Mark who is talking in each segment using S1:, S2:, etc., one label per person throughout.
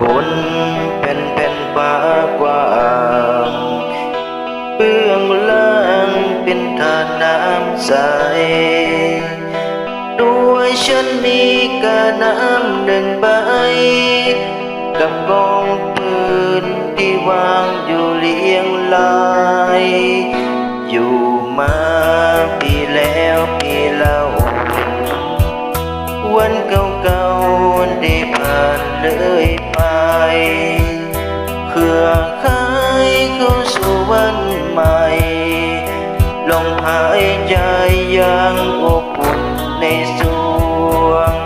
S1: บนเป็นเป็นฟ้ากว้างเบื้องล่างเป็นทาน้ำใส ด้วยฉันมีกาน้ำหนึ่งใบ กับกองปืนที่วางอยู่เลียงราย ใจยังอบอุ่นในสวง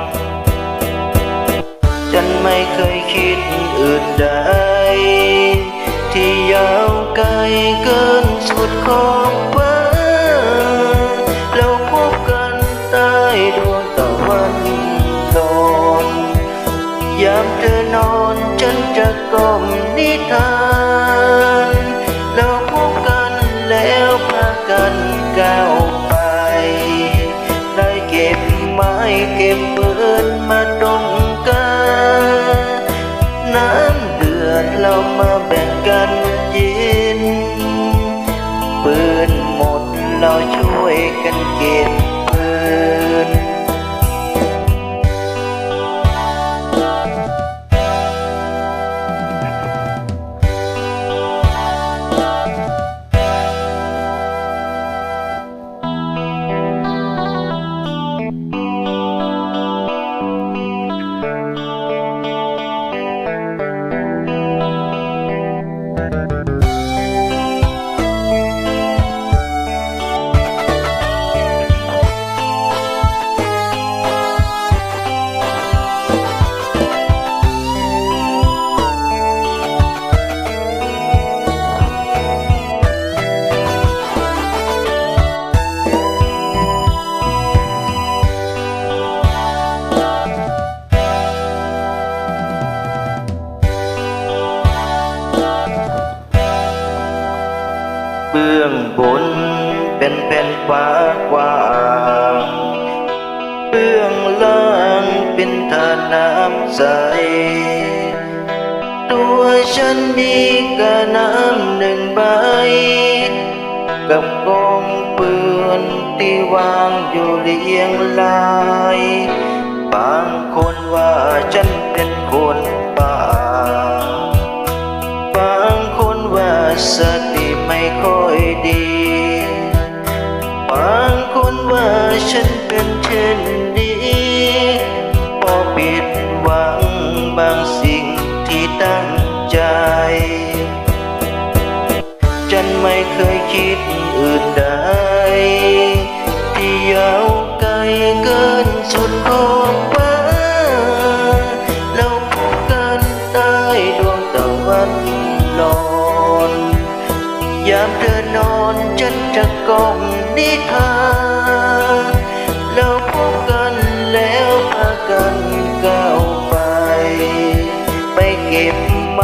S1: ฉันไม่เคยคิดอื่นใด ที่ยาวไกลเกินสุดขอบฟ้าเราพบกันใต้ดวงตะวันโดนยามเธอนอนฉันจะก้มนิทาน เบปืนมาดมกันน้ำเดือดเรามาแบ่งกันยินปืนหมดเราช่วยกันเก็บ Thank you. เบื้องบนเป็นแผ่นฟ้ากว้างเบื้องล่างเป็นทานน้ำใส ตัวฉันมีกระน้ำหนึ่งใบ กับกองปืนที่วางอยู่เรียงราย บางคนว่าฉันเป็นคนบ้า บางคนว่าสติไม่ค่อย ดี บางคนว่าฉันเป็นเช่นนี้พอปิดหวังบางสิ่งที่ตั้งใจ ฉันไม่เคยคิดอื่นใดที่ยาวไกลเกินามเธอนอนฉันจะก้มนิทานเราพบกันแล้วพากันก้าวไปไปเก็บไ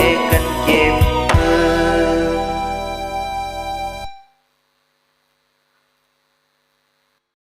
S1: ยกันเก็บ